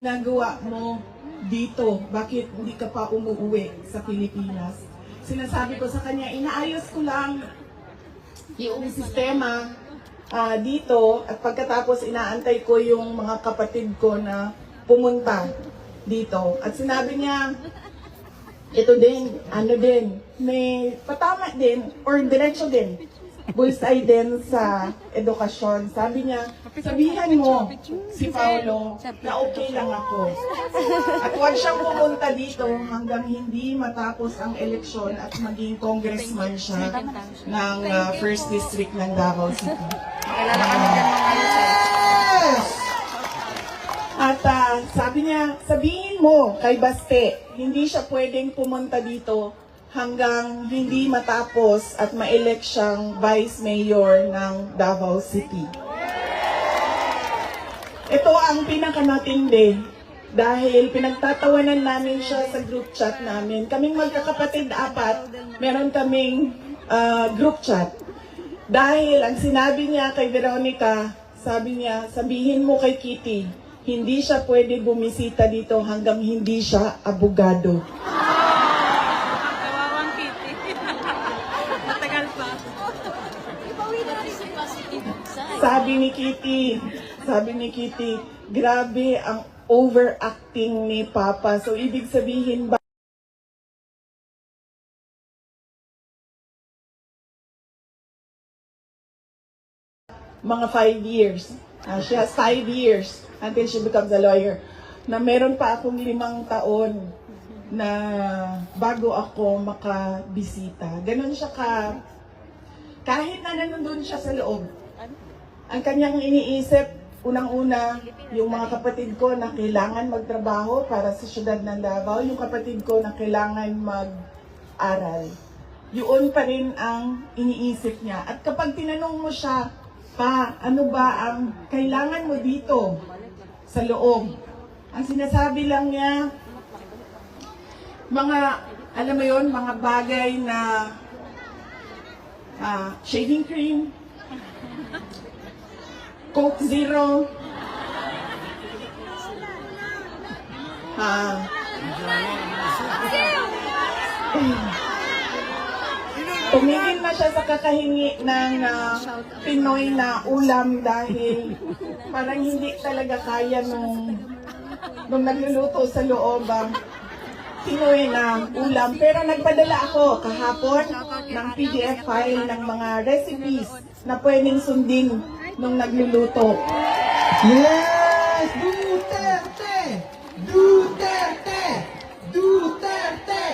nagawa mo dito? Bakit hindi ka pa umuwi sa Pilipinas? Sinasabi ko sa kanya, inaayos ko lang yung sistema ah, dito at pagkatapos inaantay ko yung mga kapatid ko na pumunta dito. At sinabi niya, ito din, ano din, may patama din or diretso din. Bullseye din sa edukasyon. Sabi niya, sabihan mo si Paolo na okay lang ako. At huwag siyang pumunta dito hanggang hindi matapos ang eleksyon at maging congressman siya ng uh, first district ng Davao City. Eh. At ah, sabi niya, sabihin mo kay Baste, hindi siya pwedeng pumunta dito hanggang hindi matapos at ma-elect siyang vice mayor ng Davao City. Ito ang pinakamatindi dahil pinagtatawanan namin siya sa group chat namin. Kaming magkakapatid apat, meron kaming ah, group chat. Dahil ang sinabi niya kay Veronica, sabi niya, sabihin mo kay Kitty, hindi siya pwede bumisita dito hanggang hindi siya abogado. Kawawang kitty. Matagal pa. Sabi ni Kitty, sabi ni Kitty, grabe ang overacting ni Papa. So, ibig sabihin ba mga five years. Ah, she has five years until she becomes a lawyer. Na meron pa akong limang taon na bago ako makabisita. Ganon siya ka, kahit na nandun siya sa loob, ang kanyang iniisip, unang-una, yung mga kapatid ko na kailangan magtrabaho para sa syudad ng Davao, yung kapatid ko na kailangan mag-aral. Yun pa rin ang iniisip niya. At kapag tinanong mo siya, pa, ano ba ang kailangan mo dito sa loob? Ang sinasabi lang niya, mga, alam mo yon mga bagay na ah, shaving cream, Coke Zero, ah, Tumigil na siya sa kakahingi ng ah, Pinoy na ulam dahil parang hindi talaga kaya nung, nung nagluluto sa loob ang Pinoy na ulam. Pero nagpadala ako kahapon ng PDF file ng mga recipes na pwedeng sundin nung nagluluto. Yes! Duterte! Duterte! Duterte!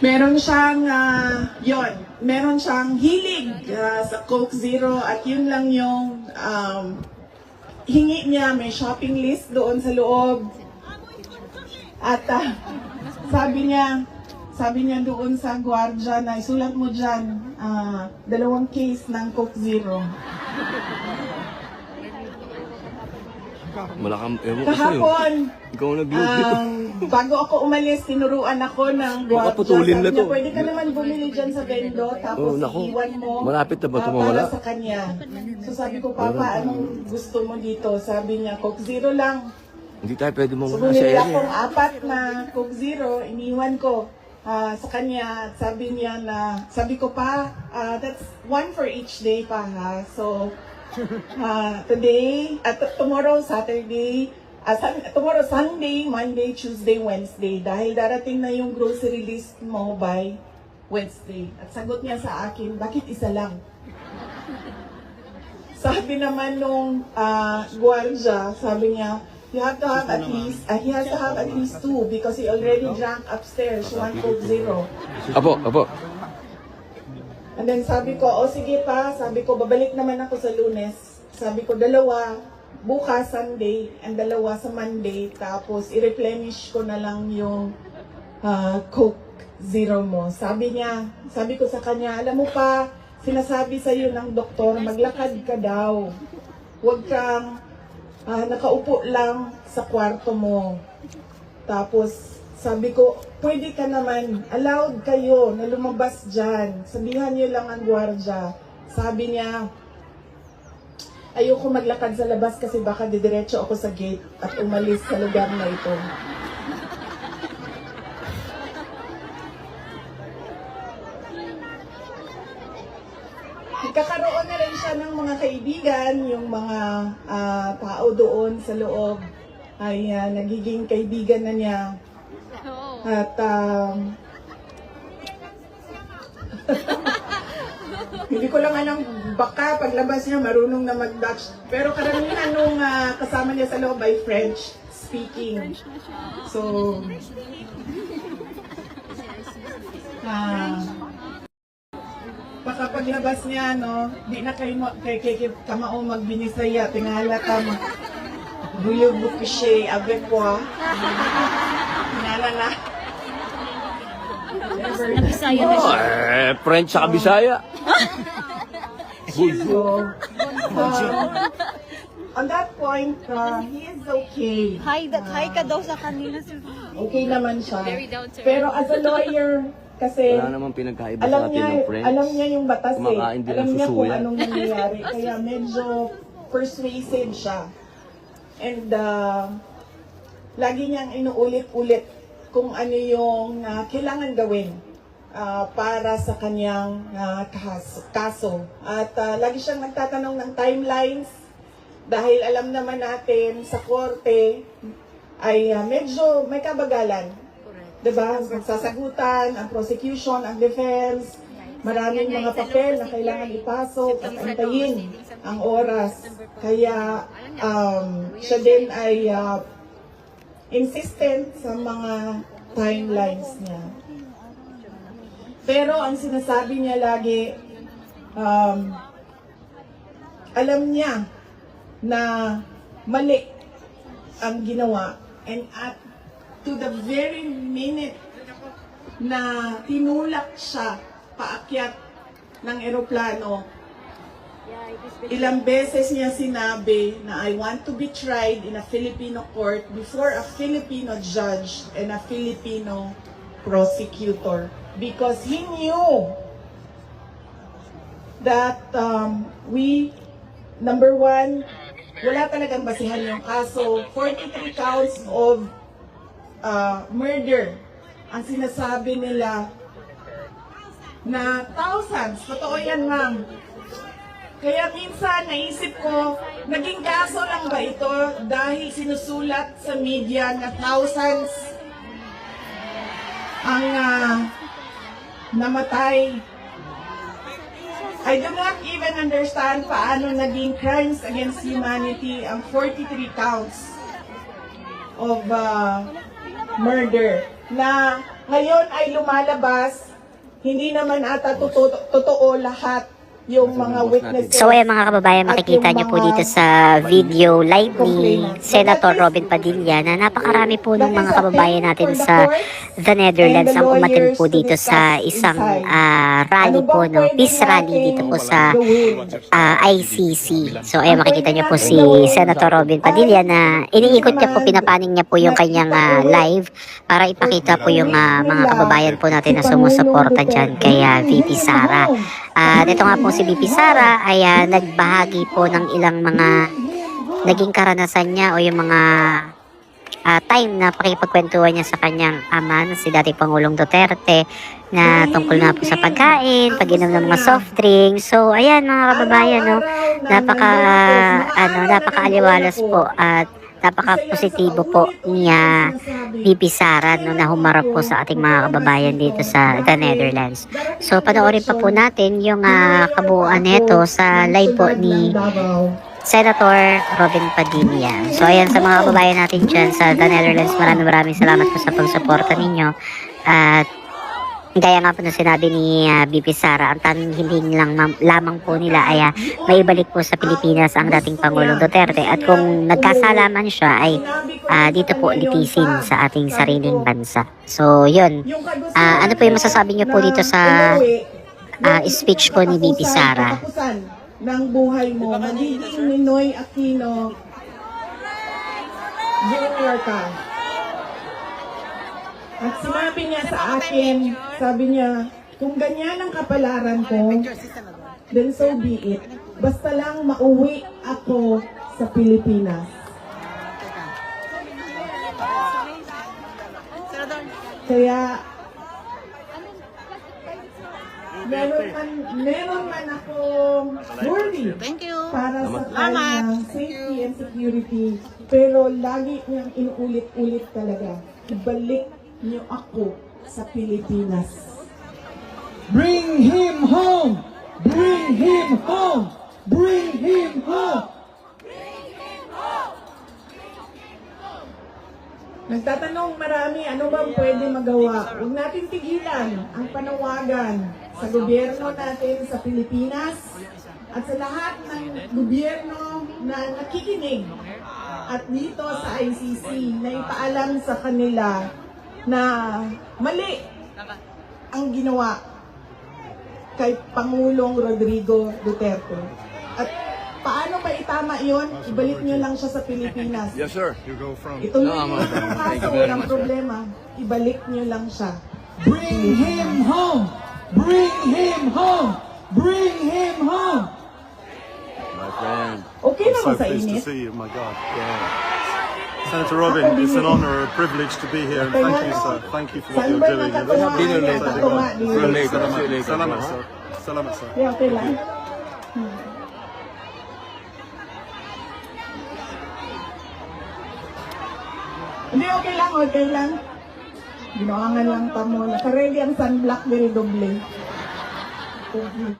Meron siyang, ah, yon, meron siyang hilig ah, sa Coke Zero at yun lang yung um, hingi niya. May shopping list doon sa loob. At ah, sabi niya, sabi niya doon sa gwardiya na isulat mo dyan, ah, dalawang case ng Coke Zero. Malakam, ewan ko sa'yo. Kahapon, Ikaw ang nag-load Um, bago ako umalis, tinuruan ako ng gwardiya. putulin na Sabi niya, to. Pwede ka naman bumili dyan sa vendo, tapos Oh, naku. iwan mo. Malapit na ba ah, tumawala? Para sa kanya. So sabi ko, Papa, anong gusto mo dito? Sabi niya, Coke Zero lang. Hindi tayo pwede So mawala sa bumili area. akong apat na Coke Zero, iniwan ko ah, sa kanya. At Sabi niya na, sabi ko pa, ah, that's one for each day pa ha. So, ah, today, at tomorrow, Saturday, sun- tomorrow, Sunday, Monday, Tuesday, Wednesday. Dahil darating na yung grocery list mo by Wednesday. At sagot niya sa akin, bakit isa lang? Sabi naman nung uh, gwardiya, sabi niya, you have to have at least, uh, he has to have at least two because he already drank upstairs, one Coke Zero. Apo, apo. And then sabi ko, oh sige pa, sabi ko, babalik naman ako sa lunes. Sabi ko, dalawa, bukas Sunday, and dalawa sa Monday, tapos i-replenish ko na lang yung ah, Coke Zero mo. Sabi niya, sabi ko sa kanya, alam mo pa, sinasabi sa iyo ng doktor, maglakad ka daw. Huwag kang ah, nakaupo lang sa kwarto mo. Tapos, sabi ko, pwede ka naman, allowed kayo na lumabas dyan. Sabihan niyo lang ang gwardya. Sabi niya, ayoko maglakad sa labas kasi baka didiretso ako sa gate at umalis sa lugar na ito. Nagkakaroon na rin siya ng mga kaibigan, yung mga ah, tao doon sa loob ay ah, nagiging kaibigan na niya. At um, hindi ko lang alam, baka paglabas niya marunong na mag-Dutch. Pero karamihan nung ah, kasama niya sa loob ay French speaking. So, ah, baka paglabas niya, no, di na kayo kay kay kay kamao magbinisaya, tingala ka mo. Buyog bukishe, avec quoi? Tingala na. Nabisaya na Oh, siya. eh, French sa Bisaya. So, uh, on that point, uh, he is okay. Hi, that, hi ka daw sa kanila. Okay naman siya. Very down to earth. Pero as a lawyer, kasi Wala namang pinagkaiba sa alam atin niya, ng French. alam niya yung batas eh. Kumakain din Alam ng niya kung susuya. anong nangyayari. Kaya medyo persuasive siya. And uh, lagi niyang inuulit-ulit kung ano yung uh, kailangan gawin uh, para sa kanyang uh, kaso, kaso. At uh, lagi siyang nagtatanong ng timelines dahil alam naman natin sa korte ay uh, medyo may kabagalan. Diba? Magsasagutan, ang prosecution, ang defense, maraming mga papel na kailangan ipasok at antayin ang oras. Kaya um, siya din ay uh, insistent sa mga timelines niya. Pero ang sinasabi niya lagi, um, alam niya na mali ang ginawa and at to the very minute na tinulak siya paakyat ng eroplano, ilang beses niya sinabi na I want to be tried in a Filipino court before a Filipino judge and a Filipino prosecutor because he knew that um, we, number one, wala talagang basihan yung kaso. 43 counts of uh, murder ang sinasabi nila na thousands. Totoo yan, ma'am. Kaya minsan naisip ko, naging kaso lang ba ito dahil sinusulat sa media na thousands ang ah, namatay. I do not even understand paano naging crimes against humanity ang 43 counts of uh, murder na ngayon ay lumalabas, hindi naman ata totoo, totoo lahat yung mga witnesses. So ayan mga kababayan, makikita niyo po dito sa video live ni. Senator Robin Padilla na napakarami po ng mga kababayan natin sa the Netherlands and the ang umatin po dito sa isang ah, rally Ano po, no? Peace rally dito po sa gawin? ah, ICC. So ayan, makikita niyo po si Senator Robin Padilla na iniikot niya po, pinapaning niya po yung kanyang ah, live para ipakita po yung ah, mga kababayan po natin na sumusuporta dyan kay VP Sara. At ito nga po si VP Sara ay ah, nagbahagi po ng ilang mga naging karanasan niya o yung mga ah, time na pakipagkwentuhan niya sa kanyang ama na si dating Pangulong Duterte na tungkol nga po sa pagkain, pag-inom ng mga soft drinks. So, ayan mga kababayan, no, napaka, ano, napaka-aliwalas po at napaka-positibo po niya VP Sara no, na humarap po sa ating mga kababayan dito sa the Netherlands. So, panoorin pa po natin yung ah, kabuuan nito sa live po ni Senator Robin Padilla. So, ayan sa mga kababayan natin dyan sa The Netherlands, maraming maraming salamat po sa pagsuporta ninyo. At gaya nga po na sinabi ni ah, BP Sara, ang tanging hiling lang lamang po nila ay ah, maibalik po sa Pilipinas ang dating Pangulong Duterte. At kung nagkasalaman siya ay ah, dito po litisin sa ating sariling bansa. So, yun. Ah, ano po yung masasabi niyo po dito sa ah, speech po ni VP Sara? Ng buhay mo, magiging Ninoy Aquino Junior ka. At sinabi niya sa akin, sabi niya, kung ganyan ang kapalaran ko, then so be it. Basta lang mauwi ako sa Pilipinas. Kaya, meron man, meron man akong worry Thank you. para sa Salamat. kanyang safety and security. Pero lagi niyang inuulit-ulit talaga, ibalik niyo ako sa Pilipinas. Bring him home! Bring him home! Bring him home! Nagtatanong marami, ano bang pwede magawa? Huwag natin tigilan ang panawagan sa gobyerno natin sa Pilipinas at sa lahat ng gobyerno na nakikinig at dito sa ICC na ipaalam sa kanila na mali ang ginawa kay Pangulong Rodrigo Duterte. At paano ba itama yon? Ibalik niyo lang siya sa Pilipinas. Yes, sir. Ituloy No, niyo ma'am. ang Thank kaso, you very walang much. problema. Ibalik niyo lang siya. Bring him home! Bring him home! Bring him home! My friend. Okay naman so sa pleased to init. see you, my God. Senator Robin, it's an honor, and a privilege to be here, and thank you, sir. Thank you for what you're doing. nakatuwa Dinner niya? later. Katuwa Dinner niya. later. See you later. Salamat, sir. Salamat, sir. Yeah, okay. Hindi, okay lang, okay lang. Ginawangan lang pa mo. Nakaredy ang sunblock, very doble. Okay.